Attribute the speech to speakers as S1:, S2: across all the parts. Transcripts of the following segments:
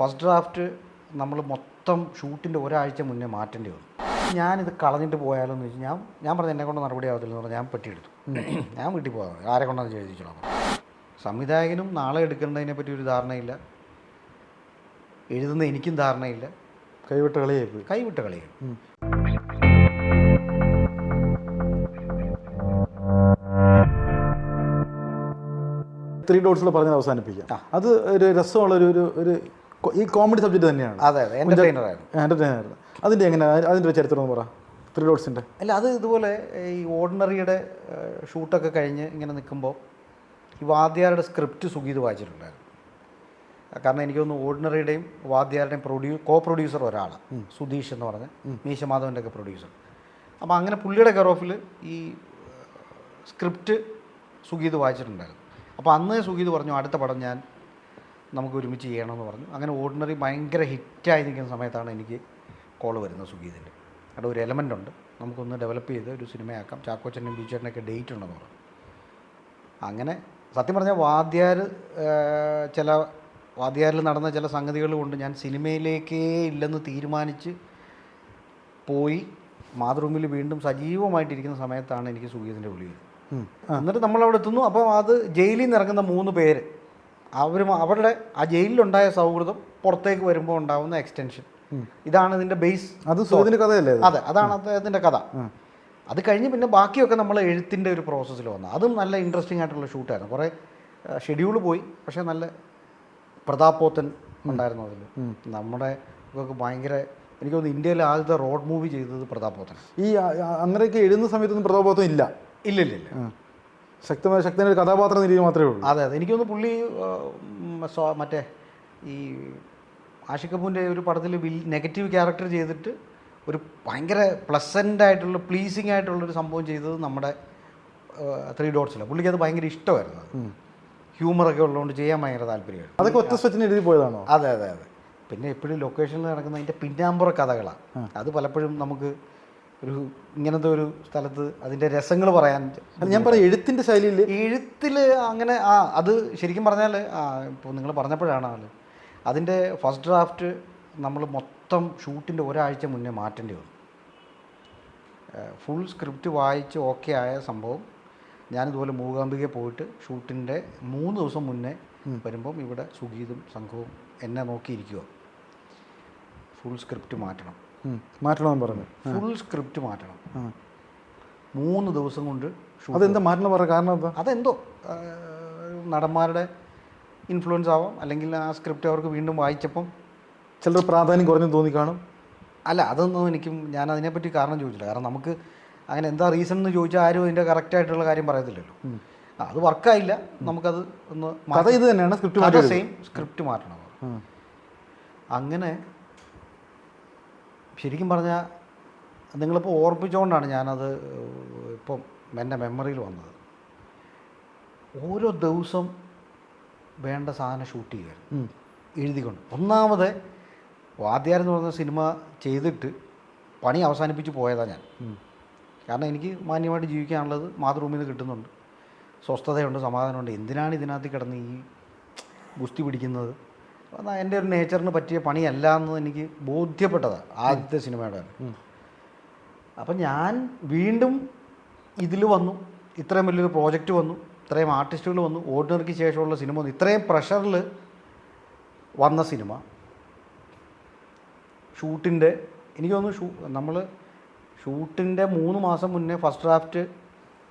S1: First draft നമ്മൾ മൊത്തം ഷൂട്ടിന്റെ ഒരാഴ്ച മുന്നേ മാറ്റേണ്ടി വന്നു. ഞാനിത് കളഞ്ഞിട്ട് പോയാലോ എന്ന് വെച്ചാൽ ഞാൻ ഞാൻ പറഞ്ഞു എന്നെ കൊണ്ട് നടപടി ആവത്തില്ല എന്ന് പറഞ്ഞാൽ ഞാൻ പെട്ടിയെടുത്തു. ഞാൻ വീട്ടിൽ പോകാം. ആരെ കൊണ്ടാന്ന് എഴുതിച്ചോളാം സംവിധായകനും നാളെ എടുക്കേണ്ടതിനെ പറ്റി ഒരു ധാരണയില്ല. എഴുതുന്ന എനിക്കും ധാരണയില്ല.
S2: കൈവിട്ട കളിയായി.
S1: കൈവിട്ട കളികൾ
S2: ത്രീ ഡോട്ട്സിൽ പറഞ്ഞത് അവസാനിപ്പിക്കാം. അത് ഒരു രസമുള്ള ഒരു ഒരു ഈ കോമഡി സബ്ജക്ട് തന്നെയാണ്.
S1: അതെ അതെ എന്റർടൈനറായിരുന്നു
S2: എന്റർടൈനർ അതിന്റെ എങ്ങനെ അതിന്റെ ചരിത്രം പറ. ത്രീ ഡോട്ട്സിന്റെ
S1: അല്ല അത് ഇതുപോലെ ഈ ഓർഡിനറിയുടെ ഷൂട്ടൊക്കെ കഴിഞ്ഞ് ഇങ്ങനെ നിൽക്കുമ്പോൾ ഈ വാദ്യാരുടെ സ്ക്രിപ്റ്റ് സുഗീത് വായിച്ചിട്ടുണ്ടായിരുന്നു. കാരണം എനിക്ക് തോന്നുന്നു ഓർഡിനറിയുടെയും വാദ്യാരുടെയും പ്രൊഡ്യൂ കോ പ്രൊഡ്യൂസർ ഒരാളാണ് സുധീഷ് എന്ന് പറഞ്ഞ മീശമാധവന്റെ ഒക്കെ പ്രൊഡ്യൂസർ അപ്പോൾ അങ്ങനെ പുള്ളിയുടെ കെയർ ഓഫിൽ ഈ സ്ക്രിപ്റ്റ് സുഗീത് വായിച്ചിട്ടുണ്ടായിരുന്നു. അപ്പോൾ അന്ന് സുഗീത് പറഞ്ഞു അടുത്ത പടം ഞാൻ നമുക്ക് ഒരുമിച്ച് ചെയ്യണമെന്ന് പറഞ്ഞു. അങ്ങനെ ഓർഡിനറി ഭയങ്കര ഹിറ്റായി നിൽക്കുന്ന സമയത്താണ് എനിക്ക് കോൾ വരുന്നത് സുഗീതിന്റെ. അവിടെ ഒരു എലമെന്റ് ഉണ്ട്. നമുക്കൊന്ന് ഡെവലപ്പ് ചെയ്ത് ഒരു സിനിമയാക്കാം. ചാക്കോച്ചനും ബീച്ചേട്ടനൊക്കെ ഡേറ്റ് ഉണ്ടെന്ന് പറഞ്ഞു. അങ്ങനെ സത്യം പറഞ്ഞാൽ വാദ്യാർ ചില വാദ്യാരിൽ നടന്ന ചില സംഗതികൾ കൊണ്ട് ഞാൻ സിനിമയിലേക്കേ ഇല്ലെന്ന് തീരുമാനിച്ച് പോയി മാതൃഭൂമിയിൽ വീണ്ടും സജീവമായിട്ടിരിക്കുന്ന സമയത്താണ് എനിക്ക് സുഗീതിന്റെ വിളി എന്നിട്ട് നമ്മളവിടെ എത്തുന്നു. അപ്പോൾ അത് ജയിലിൽ നിന്ന് ഇറങ്ങുന്ന മൂന്ന് പേര്. അവർ അവരുടെ ആ ജയിലിലുണ്ടായ സൗഹൃദം പുറത്തേക്ക് വരുമ്പോൾ ഉണ്ടാകുന്ന എക്സ്റ്റൻഷൻ ഇതാണ് ഇതിന്റെ ബേസ്
S2: അത് സുഹൃത്തിന്റെ കഥയല്ലേ അതെ
S1: അതാണ് അദ്ദേഹത്തിന്റെ കഥ. അത് കഴിഞ്ഞ് പിന്നെ ബാക്കിയൊക്കെ നമ്മൾ എഴുത്തിന്റെ ഒരു പ്രോസസ്സിൽ വന്നു. അതും നല്ല ഇൻട്രസ്റ്റിംഗ് ആയിട്ടുള്ള ഷൂട്ടായിരുന്നു കുറേ ഷെഡ്യൂൾ പോയി. പക്ഷേ നല്ല പ്രതാപോത്തൻ ഉണ്ടായിരുന്നു അതിൽ നമ്മുടെ ഭയങ്കര എനിക്ക് തോന്നുന്നു ഇന്ത്യയിലെ ആദ്യത്തെ റോഡ് മൂവി ചെയ്തത് പ്രതാപോത്തൻ
S2: ഈ അങ്ങനെയൊക്കെ എഴുതുന്ന സമയത്തൊന്നും പ്രതാപത്വം ഇല്ല?
S1: ഇല്ല ഇല്ല ഇല്ല
S2: ശക്തമായ ഒരു കഥാപാത്രം എന്ന മാത്രമേ ഉള്ളൂ.
S1: അതെ അതെ. എനിക്ക് തോന്നുന്നു പുള്ളി മറ്റേ ഈ കപൂറിന്റെ ഒരു പടത്തിൽ നെഗറ്റീവ് ക്യാരക്ടർ ചെയ്തിട്ട് ഒരു ഭയങ്കര പ്ലസന്റ് ആയിട്ടുള്ള പ്ലീസിങ് ആയിട്ടുള്ളൊരു സംഭവം ചെയ്തത് നമ്മുടെ ത്രീ ഡോട്ട്സിലാണ് പുള്ളിക്ക് അത് ഭയങ്കര ഇഷ്ടമായിരുന്നു. ഹ്യൂമറൊക്കെ ഉള്ളതുകൊണ്ട് ചെയ്യാൻ ഭയങ്കര താല്പര്യമായിരുന്നു.
S2: അതൊക്കെ ഒറ്റ സ്വച്ഛന് എഴുതി പോയതാണോ?
S1: അതെ അതെ അതെ. പിന്നെ എപ്പോഴും ലൊക്കേഷനിൽ നടക്കുന്ന അതിന്റെ പിന്നാമ്പുറ കഥകളാണ് അത് പലപ്പോഴും നമുക്ക് ഒരു ഇങ്ങനത്തെ ഒരു സ്ഥലത്ത് അതിന്റെ രസങ്ങൾ പറയാൻ
S2: ഞാൻ പറയാം എഴുത്തിന്റെ ശൈലിയിൽ
S1: എഴുത്തിൽ അങ്ങനെ ആ അത് ശരിക്കും പറഞ്ഞാൽ ആ ഇപ്പോൾ നിങ്ങൾ പറഞ്ഞപ്പോഴാണ് അത്. അതിന്റെ ഫസ്റ്റ് ഡ്രാഫ്റ്റ് നമ്മൾ മൊത്തം ഷൂട്ടിന്റെ ഒരാഴ്ച മുന്നേ മാറ്റേണ്ടി വന്നു. ഫുൾ സ്ക്രിപ്റ്റ് വായിച്ച് ഓക്കെ ആയ സംഭവം. ഞാനിതുപോലെ മൂകാംബിക പോയിട്ട് ഷൂട്ടിന്റെ മൂന്ന് ദിവസം മുന്നേ വരുമ്പം ഇവിടെ സുഗീതും സംഘവും എന്നെ നോക്കിയിരിക്കുക ഫുൾ സ്ക്രിപ്റ്റ് മാറ്റണം.
S2: മാറ്റണമെന്ന് പറഞ്ഞു.
S1: ഫുൾ സ്ക്രിപ്റ്റ് മാറ്റണം. മൂന്ന് ദിവസം കൊണ്ട്
S2: അതെന്താ മാറ്റണം പറഞ്ഞ കാരണം എന്താ?
S1: അതെന്തോ നടന്മാരുടെ ഇൻഫ്ലുവൻസ് ആവാം. അല്ലെങ്കിൽ ആ സ്ക്രിപ്റ്റ് അവർക്ക് വീണ്ടും വായിച്ചപ്പം
S2: ചിലർ പ്രാധാന്യം കുറഞ്ഞു തോന്നി കാണും.
S1: അല്ല അതൊന്നും എനിക്കും ഞാൻ അതിനെപ്പറ്റി കാരണം ചോദിച്ചില്ല. കാരണം നമുക്ക് അങ്ങനെ എന്താ റീസൺ എന്ന് ചോദിച്ചാൽ ആരും അതിന്റെ കറക്റ്റായിട്ടുള്ള കാര്യം പറയത്തില്ലല്ലോ. അത് വർക്കായില്ല നമുക്കത് ഒന്ന്
S2: കഥ ഇത് തന്നെയാണ് സ്ക്രിപ്റ്റ്
S1: സെയിം സ്ക്രിപ്റ്റ് മാറ്റണം. അങ്ങനെ ശരിക്കും പറഞ്ഞാൽ നിങ്ങളിപ്പോൾ ഓർപ്പിച്ചുകൊണ്ടാണ് ഞാനത് ഇപ്പം എന്റെ മെമ്മറിയിൽ വന്നത്. ഓരോ ദിവസം വേണ്ട സാധനം ഷൂട്ട് ചെയ്യുമായിരുന്നു എഴുതിക്കൊണ്ട്. ഒന്നാമത് വാദ്യാരം എന്ന് പറഞ്ഞ സിനിമ ചെയ്തിട്ട് പണി അവസാനിപ്പിച്ച് പോയതാണ് ഞാൻ. കാരണം എനിക്ക് മാന്യമായിട്ട് ജീവിക്കാനുള്ളത് മാതൃഭൂമിയിൽ നിന്ന് കിട്ടുന്നുണ്ട്. സ്വസ്ഥതയുണ്ട് സമാധാനമുണ്ട്. എന്തിനാണ് ഇതിനകത്ത് കിടന്ന് ഈ ഗുസ്തി പിടിക്കുന്നത്? എന്റെ ഒരു നേച്ചറിന് പറ്റിയ പണിയല്ല എന്ന് എനിക്ക് ബോധ്യപ്പെട്ടതാണ് ആദ്യത്തെ സിനിമയുടെ അപ്പം ഞാൻ വീണ്ടും ഇതിൽ വന്നു. ഇത്രയും വലിയൊരു പ്രോജക്റ്റ് വന്നു. ഇത്രയും ആർട്ടിസ്റ്റുകൾ വന്നു. ഓർഡിനറിക്ക് ശേഷമുള്ള സിനിമ വന്നു. ഇത്രയും പ്രഷറിൽ വന്ന സിനിമ. ഷൂട്ടിന്റെ എനിക്ക് തോന്നുന്നു ഷൂ നമ്മൾ ഷൂട്ടിന്റെ മൂന്ന് മാസം മുന്നേ ഫസ്റ്റ് ഡ്രാഫ്റ്റ്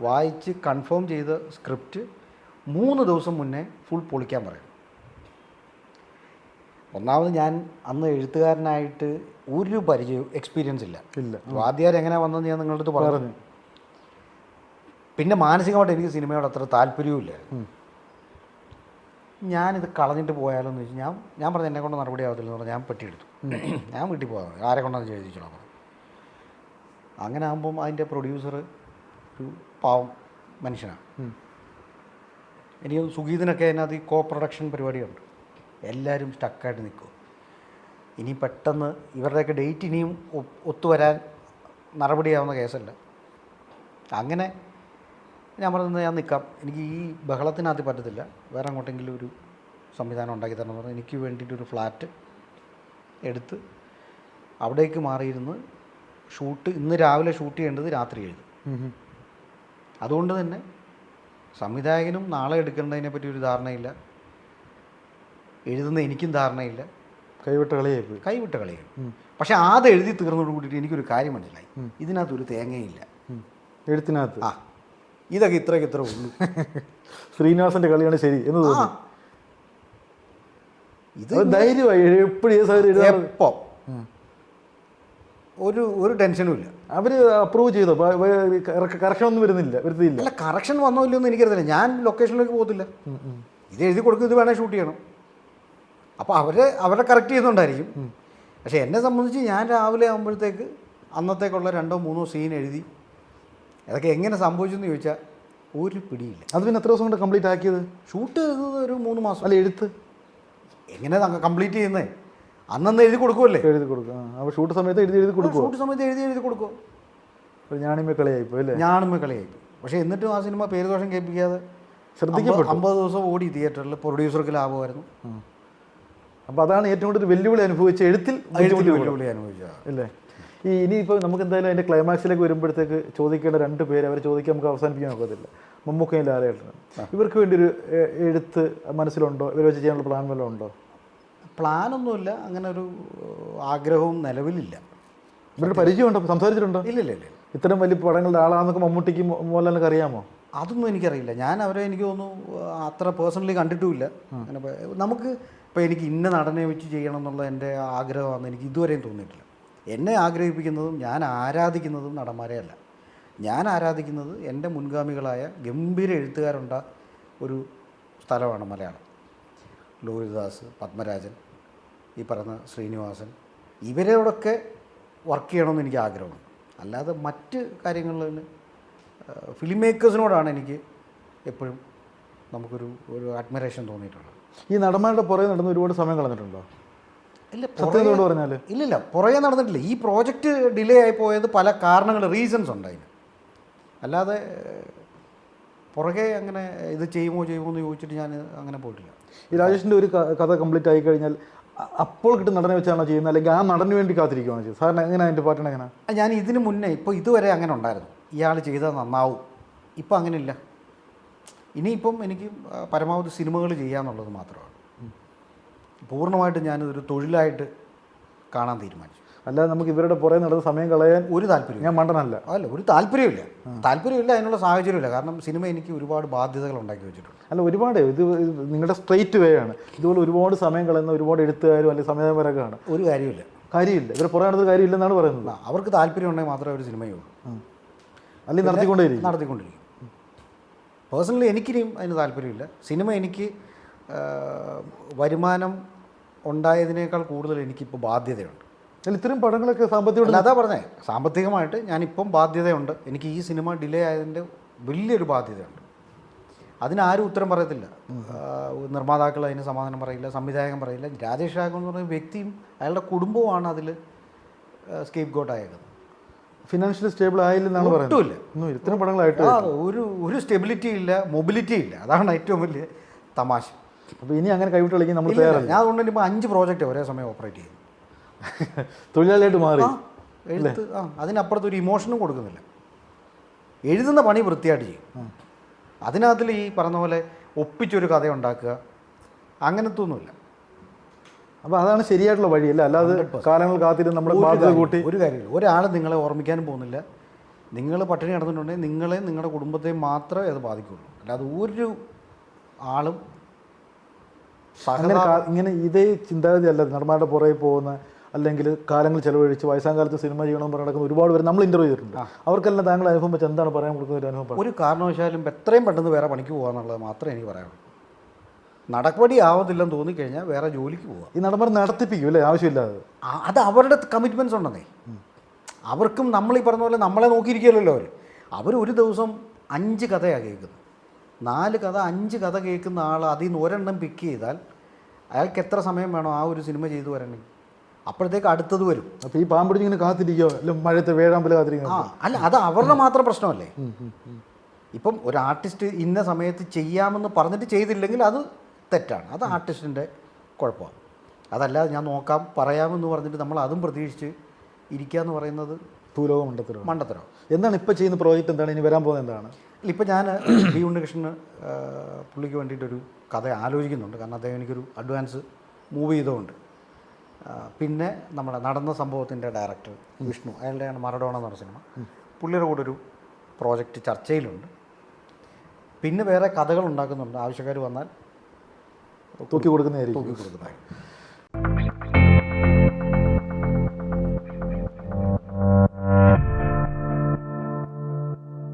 S1: വായിച്ച് കൺഫേം ചെയ്ത സ്ക്രിപ്റ്റ് മൂന്ന് ദിവസം മുന്നേ ഫുൾ പൊളിക്കാൻ പറയും. ഒന്നാമത് ഞാൻ അന്ന് എഴുത്തുകാരനായിട്ട് ഒരു പരിചയം എക്സ്പീരിയൻസ് ഇല്ല.
S2: ഇല്ല.
S1: വാദ്യാർ എങ്ങനെ വന്നെന്ന് ഞാൻ നിങ്ങളുടെ അടുത്ത് പറഞ്ഞു.
S2: പറഞ്ഞു.
S1: പിന്നെ മാനസികമായിട്ട് എനിക്ക് സിനിമയോട് അത്ര താല്പര്യവുമില്ല ഞാനിത് കളഞ്ഞിട്ട് പോയാലോ എന്ന് വെച്ചാൽ ഞാൻ ഞാൻ പറഞ്ഞു എന്നെ കൊണ്ട് നടപടി ആവത്തില്ല എന്ന് പറഞ്ഞാൽ ഞാൻ പെട്ടിയെടുത്തു. ഞാൻ വീട്ടിൽ പോകാം. ആരെ കൊണ്ടാന്ന് ചോദിച്ചോളാം പറഞ്ഞു. അങ്ങനെ ആകുമ്പം അതിന്റെ പ്രൊഡ്യൂസർ ഒരു പാവം മനുഷ്യനാണ്. എനിക്ക് സുഗീതിനൊക്കെ അതിനകത്ത് ഈ കോ പ്രൊഡക്ഷൻ പരിപാടിയുണ്ട്. എല്ലാവരും സ്റ്റക്കായിട്ട് നിൽക്കും. ഇനി പെട്ടെന്ന് ഇവരുടെയൊക്കെ ഡേറ്റ് ഇനിയും ഒത്തുവരാൻ നടപടിയാവുന്ന കേസല്ല. അങ്ങനെ ഞാൻ പറഞ്ഞത് ഞാൻ നിൽക്കാം. എനിക്ക് ഈ ബഹളത്തിനകത്ത് പറ്റത്തില്ല. വേറെ അങ്ങോട്ടെങ്കിലും ഒരു സംവിധാനം ഉണ്ടാക്കി തരണം എന്ന് പറഞ്ഞാൽ എനിക്ക് വേണ്ടിയിട്ടൊരു ഫ്ലാറ്റ് എടുത്ത് അവിടേക്ക് മാറിയിരുന്ന് ഷൂട്ട് ഇന്ന് രാവിലെ ഷൂട്ട് ചെയ്യേണ്ടത് രാത്രി എഴുതും. അതുകൊണ്ട് തന്നെ സംവിധായകനും നാളെ എടുക്കേണ്ടതിനെ പറ്റി ഒരു ധാരണയില്ല. എഴുതുന്ന എനിക്കും ധാരണയില്ല.
S2: കൈവിട്ട കളിയായി പോയി
S1: കൈവിട്ട കളിയാണ്
S2: ഉം.
S1: പക്ഷെ അത് എഴുതി തീർന്നോട് കൂടിയിട്ട് എനിക്കൊരു കാര്യം മനസ്സിലായി. ഇതിനകത്ത് ഒരു തേങ്ങയില്ല.
S2: എഴുത്തിനകത്ത്?
S1: ആ. ഇതൊക്കെ ഇത്രയൊക്കെ ഇത്ര ഉള്ളൂ.
S2: ശ്രീനിവാസന്റെ കളിയാണ് ശരി എന്ന്
S1: തോന്നുന്നു
S2: തോന്നി
S1: ഇത്
S2: ധൈര്യമായി എപ്പോഴും
S1: എപ്പം? ഒരു ഒരു ടെൻഷനും ഇല്ല.
S2: അവർ അപ്രൂവ് ചെയ്തു? കറക്ഷൻ ഒന്നും വരുന്നില്ല വരുത്തിയില്ല.
S1: അല്ല കറക്ഷൻ വന്നോ ഇല്ലയോ എന്ന് എനിക്കറിയില്ല ഞാൻ ലൊക്കേഷനിലേക്ക് പോകത്തില്ല. ഇത് എഴുതി കൊടുക്കും ഇത് വേണേൽ ഷൂട്ട് ചെയ്യണം. അപ്പോൾ അവർ അവരെ കറക്റ്റ് ചെയ്യുന്നുണ്ടായിരിക്കും. പക്ഷേ എന്നെ സംബന്ധിച്ച് ഞാൻ രാവിലെ ആകുമ്പോഴത്തേക്ക് അന്നത്തേക്കുള്ള രണ്ടോ മൂന്നോ സീൻ എഴുതി. അതൊക്കെ എങ്ങനെ സംഭവിച്ചെന്ന് ചോദിച്ചാൽ ഒരു പിടിയില്ല.
S2: അത് പിന്നെ എത്ര ദിവസം കൊണ്ട് കംപ്ലീറ്റ് ആക്കിയത്?
S1: ഷൂട്ട് ചെയ്തത് ഒരു മൂന്ന് മാസം.
S2: അല്ല എഴുത്ത്?
S1: എങ്ങനെ കംപ്ലീറ്റ് ചെയ്യുന്നേ? അന്നന്ന് എഴുതി കൊടുക്കുമല്ലേ
S2: എഴുതി കൊടുക്കും. അപ്പോൾ ഷൂട്ട് സമയത്ത് എഴുതി എഴുതി കൊടുക്കും
S1: ഷൂട്ട് സമയത്ത് എഴുതി എഴുതി കൊടുക്കും.
S2: ഒരു ഞാണിമേ കളിയായിപ്പോ അല്ലേ?
S1: ഞാനുമ്മ കളിയായി പക്ഷേ എന്നിട്ടും ആ സിനിമ പേര് ദോഷം കേൾപ്പിക്കാതെ
S2: ശ്രദ്ധിക്കപ്പെട്ടു.
S1: അമ്പത് ദിവസം ഓടി തിയേറ്ററിൽ പ്രൊഡ്യൂസർക്ക് ലാഭമായിരുന്നു.
S2: അപ്പോൾ അതാണ് ഏറ്റവും കൂടുതൽ വെല്ലുവിളി അനുഭവിച്ച എഴുത്തിൽ
S1: വെല്ലുവിളി അനുഭവിച്ച
S2: അല്ലേ ഈ ഇനിയിപ്പോൾ നമുക്ക് എന്തായാലും അതിന്റെ ക്ലൈമാക്സിലേക്ക് വരുമ്പോഴത്തേക്ക് ചോദിക്കേണ്ട രണ്ട് പേര് അവരെ ചോദിക്കാൻ നമുക്ക് അവസാനിപ്പിക്കാൻ ഒക്കത്തില്ല. മമ്മൂക്കയും ലാലേട്ടനും ഇവർക്ക് വേണ്ടി ഒരു എഴുത്ത് മനസ്സിലുണ്ടോ? ഇവർ വെച്ച് ചെയ്യാനുള്ള പ്ലാൻ വല്ലതും ഉണ്ടോ?
S1: പ്ലാനൊന്നുമില്ല. അങ്ങനെ ഒരു ആഗ്രഹവും നിലവിലില്ല.
S2: ഇവരുടെ പരിചയമുണ്ടോ സംസാരിച്ചിട്ടുണ്ടോ?
S1: ഇല്ല ഇല്ല ഇല്ല
S2: ഇത്തരം വലിയ പടങ്ങളുടെ ആളാണെന്നൊക്കെ മമ്മൂട്ടിക്ക് മോഹൻലാലിനൊക്കെ അറിയാമോ?
S1: അതൊന്നും എനിക്കറിയില്ല. ഞാൻ അവരെ എനിക്ക് തോന്നുന്നു അത്ര പേഴ്സണലി കണ്ടിട്ടുമില്ല. അങ്ങനെ നമുക്ക് ഇപ്പോൾ എനിക്ക് ഇന്ന നടനെ വെച്ച് ചെയ്യണം എന്നുള്ള എന്റെ ആഗ്രഹമാണെന്ന് എനിക്ക് ഇതുവരെയും തോന്നിയിട്ടില്ല. എന്നെ ആഗ്രഹിപ്പിക്കുന്നതും ഞാൻ ആരാധിക്കുന്നതും നടന്മാരെയല്ല ഞാൻ ആരാധിക്കുന്നത് എന്റെ മുൻഗാമികളായ ഗംഭീര എഴുത്തുകാരുണ്ട ഒരു സ്ഥലമാണ് മലയാളം. ലോഹിതദാസ് പത്മരാജൻ ഈ പറഞ്ഞ ശ്രീനിവാസൻ ഇവരോടൊക്കെ വർക്ക് ചെയ്യണമെന്ന് എനിക്ക് ആഗ്രഹമാണ് അല്ലാതെ മറ്റ് കാര്യങ്ങളിൽ ഫിലിം മേക്കേഴ്സിനോടാണ് എനിക്ക് എപ്പോഴും നമുക്കൊരു ഒരു അഡ്മിറേഷൻ തോന്നിയിട്ടുള്ളത്.
S2: ഈ നടന്മാരുടെ പുറകെ നടന്ന് ഒരുപാട് സമയം കളഞ്ഞിട്ടുണ്ടോ?
S1: ഇല്ല
S2: സത്യത്തോട് പറഞ്ഞാൽ
S1: ഇല്ലില്ല പുറകെ നടന്നിട്ടില്ല. ഈ പ്രോജക്റ്റ് ഡിലേ ആയി പോയത് പല കാരണങ്ങൾ റീസൺസ് ഉണ്ട് അതിന്. അല്ലാതെ പുറകെ അങ്ങനെ ഇത് ചെയ്യുമോ ചെയ്യുമോ എന്ന് ചോദിച്ചിട്ട് ഞാൻ അങ്ങനെ പോയിട്ടില്ല.
S2: ഈ രാജേഷിന്റെ ഒരു കഥ കംപ്ലീറ്റ് ആയി കഴിഞ്ഞാൽ അപ്പോൾ കിട്ടുന്ന നടനെ വെച്ചാണോ ചെയ്യുന്നത്? അല്ലെങ്കിൽ ആ നടന് വേണ്ടി കാത്തിരിക്കുകയാണോ ചെയ്യുന്നത്? സാറിന് എങ്ങനെ അതിന്റെ പാട്ടിനെങ്ങനെ എങ്ങനെ?
S1: ഞാൻ ഇതിന് മുന്നേ ഇപ്പോൾ ഇതുവരെ അങ്ങനെ ഉണ്ടായിരുന്നു. ഇയാൾ ചെയ്താൽ നന്നാവും. ഇപ്പം അങ്ങനെയില്ല. ഇനിയിപ്പം എനിക്ക് പരമാവധി സിനിമകൾ ചെയ്യാന്നുള്ളത് മാത്രമാണ്. പൂർണമായിട്ട് ഞാനിതൊരു തൊഴിലായിട്ട് കാണാൻ തീരുമാനിച്ചു.
S2: അല്ലാതെ നമുക്ക് ഇവരുടെ പുറകെ നടന്ന് സമയം കളയാൻ
S1: ഒരു താല്പര്യം
S2: ഞാൻ മണ്ടനല്ല.
S1: അല്ല ഒരു താല്പര്യമില്ല താല്പര്യമില്ല അതിനുള്ള സാഹചര്യമില്ല കാരണം സിനിമ എനിക്ക് ഒരുപാട് ബാധ്യതകൾ ഉണ്ടാക്കി വെച്ചിട്ടുണ്ട്.
S2: അല്ല ഒരുപാട്. ഇത് നിങ്ങളുടെ സ്ട്രെയിറ്റ് വേ ആണ്. ഇതുപോലെ ഒരുപാട് സമയം കളയുന്ന ഒരുപാട് എഴുത്തുകാരും അല്ലെങ്കിൽ സംവിധായകരൊക്കെ ആണ്
S1: ഒരു കാര്യമില്ല
S2: കാര്യമില്ല. ഇവരെ പുറകെ നടന്നത് കാര്യമില്ലെന്നാണ് പറയുന്നത്.
S1: അവർക്ക് താല്പര്യം ഉണ്ടെങ്കിൽ മാത്രമേ ഒരു സിനിമയുള്ളൂ
S2: അല്ലെങ്കിൽ നടത്തിക്കൊണ്ടേ
S1: നടത്തിക്കൊണ്ടിരിക്കും പേഴ്സണലി എനിക്കിനിയും അതിന് താല്പര്യമില്ല. സിനിമ എനിക്ക് വരുമാനം ഉണ്ടായതിനേക്കാൾ കൂടുതൽ എനിക്കിപ്പോൾ ബാധ്യതയുണ്ട്.
S2: അല്ല ഇത്രയും പടങ്ങളൊക്കെ സാമ്പത്തിക
S1: അതാ പറഞ്ഞേ. സാമ്പത്തികമായിട്ട് ഞാനിപ്പം ബാധ്യതയുണ്ട്. എനിക്ക് ഈ സിനിമ ഡിലേ ആയതിന്റെ വലിയൊരു ബാധ്യതയുണ്ട്. അതിനാരും ഉത്തരം പറയത്തില്ല. നിർമ്മാതാക്കൾ അതിന് സമാധാനം പറയില്ല സംവിധായകൻ പറയില്ല. രാജേഷ് രാഘവൻ എന്ന് പറയുന്ന വ്യക്തിയും അയാളുടെ കുടുംബവുമാണ് അതിൽ സ്കേപ്പ് ഗോട്ടായേക്കുന്നത്
S2: ഫിനാൻഷ്യലി സ്റ്റേബിൾ ആയില്ലെന്നാണ് പറയുന്നത്. ഇത്തരം പടങ്ങളായിട്ട്
S1: ഒരു ഒരു സ്റ്റെബിലിറ്റി ഇല്ല മൊബിലിറ്റി ഇല്ല. അതാണ് ഏറ്റവും വലിയ തമാശ.
S2: അപ്പോൾ ഇനി അങ്ങനെ കൈവിട്ട് കളിക്കാൻ നമ്മൾ തയ്യാറല്ല?
S1: ഞാൻ അതുകൊണ്ട് ഇപ്പോൾ അഞ്ച് പ്രോജക്റ്റ് ഒരേ സമയം ഓപ്പറേറ്റ് ചെയ്യും.
S2: തൊഴിലാളിയായിട്ട് മാറി.
S1: എഴുത്ത് ആ അതിനപ്പുറത്ത് ഒരു ഇമോഷനും കൊടുക്കുന്നില്ല. എഴുതുന്ന പണി വൃത്തിയായിട്ട് ചെയ്യും. അതിനകത്തിൽ ഈ പറഞ്ഞ പോലെ ഒപ്പിച്ചൊരു കഥ ഉണ്ടാക്കുക. അങ്ങനത്തെ ഒന്നുമില്ല
S2: അപ്പോൾ അതാണ് ശരിയായിട്ടുള്ള വഴിയല്ല അല്ലാതെ കാലങ്ങൾ കാത്തിരുന്ന് നമ്മുടെ ബാധ്യത കൂട്ടി
S1: ഒരു കാര്യമില്ല. ഒരാൾ നിങ്ങളെ ഓർമ്മിക്കാനും പോകുന്നില്ല. നിങ്ങൾ പട്ടിണി നടന്നിട്ടുണ്ടെങ്കിൽ നിങ്ങളെ നിങ്ങളുടെ കുടുംബത്തെ മാത്രമേ അത് ബാധിക്കുള്ളൂ. അല്ലാതെ ഒരു ആളും
S2: ഇങ്ങനെ ഇതേ ചിന്താഗതി അല്ല നടന്മാരുടെ പുറകെ പോകുന്ന അല്ലെങ്കിൽ കാലങ്ങൾ ചെലവഴിച്ച് വയസ്സാം കാലത്ത് സിനിമ ചെയ്യണമെന്ന് പറഞ്ഞ് നടക്കുന്ന ഒരുപാട് പേര് നമ്മൾ ഇന്റർവ്യൂ ചെയ്തിട്ടുണ്ട്. അവർക്കെല്ലാം താങ്കൾ അനുഭവം വെച്ച് എന്താണ് പറയാൻ കൊടുക്കുന്ന ഒരു അനുഭവം?
S1: ഒരു കാരണവശാലും എത്രയും പെട്ടെന്ന് വേറെ പണിക്ക് പോകാന്നുള്ളത് മാത്രമേ എനിക്ക് പറയാനുള്ളൂ. നടപടി ആവത്തില്ലെന്ന് തോന്നിക്കഴിഞ്ഞാൽ വേറെ ജോലിക്ക് പോവുക
S2: ഈ നടന്മാർ നടത്തിപ്പിക്കും അല്ലേ? ആവശ്യമില്ലാതെ.
S1: അത് അവരുടെ കമ്മിറ്റ്മെന്റ്സ് ഉണ്ടെന്നേ. അവർക്കും നമ്മൾ ഈ പറഞ്ഞ പോലെ നമ്മളെ നോക്കിയിരിക്കുകയല്ലോ അവർ അവർ ഒരു ദിവസം അഞ്ച് കഥയാണ് കേൾക്കുന്നത്. നാല് കഥ അഞ്ച് കഥ കേൾക്കുന്ന ആൾ അതിൽ നിന്ന് ഒരെണ്ണം പിക്ക് ചെയ്താൽ അയാൾക്ക് എത്ര സമയം വേണോ ആ ഒരു സിനിമ ചെയ്തു വരണമെങ്കിൽ. അപ്പോഴത്തേക്ക് അടുത്തത് വരും.
S2: അപ്പോൾ ഈ പാമ്പിടിച്ച് ഇങ്ങനെ കാത്തിരിക്കുക അല്ല മഴത്തെ വേഴാമ്പൽ
S1: ആ അല്ല അത് അവരുടെ മാത്രം പ്രശ്നമല്ലേ? ഇപ്പം ഒരു ആർട്ടിസ്റ്റ് ഇന്ന സമയത്ത് ചെയ്യാമെന്ന് പറഞ്ഞിട്ട് ചെയ്തില്ലെങ്കിൽ അത് തെറ്റാണ്. അത് ആർട്ടിസ്റ്റിന്റെ കുഴപ്പമാണ്. അതല്ലാതെ ഞാൻ നോക്കാം പറയാമെന്ന് പറഞ്ഞിട്ട് നമ്മൾ അതും പ്രതീക്ഷിച്ച് ഇരിക്കുക എന്ന് പറയുന്നത്
S2: തൂലോക മണ്ടത്തരോ
S1: മണ്ടത്തരോ
S2: എന്താണ് ഇപ്പോൾ ചെയ്യുന്ന പ്രോജക്റ്റ് എന്താണ്? ഇനി വരാൻ പോകുന്നത് എന്താണ്?
S1: ഇപ്പം ഞാൻ ബി ഉണ്ണികൃഷ്ണന് പുള്ളിക്ക് വേണ്ടിയിട്ടൊരു കഥ ആലോചിക്കുന്നുണ്ട്. കാരണം അദ്ദേഹം എനിക്കൊരു അഡ്വാൻസ് മൂവ് ചെയ്തുകൊണ്ട്. പിന്നെ നമ്മുടെ നടന്ന സംഭവത്തിന്റെ ഡയറക്ടർ വിഷ്ണു അയാളുടെയാണ് മറഡോണ എന്ന് പറഞ്ഞ സിനിമ. പുള്ളിയുടെ കൂടെ ഒരു പ്രോജക്റ്റ് ചർച്ചയിലുണ്ട്. പിന്നെ വേറെ കഥകൾ ഉണ്ടാക്കുന്നുണ്ട്. ആവശ്യക്കാർ വന്നാൽ
S2: തൂക്കി കൊടുക്കുന്നതായിരിക്കും
S1: തൂക്കി കൊടുക്കുന്നതായിരിക്കും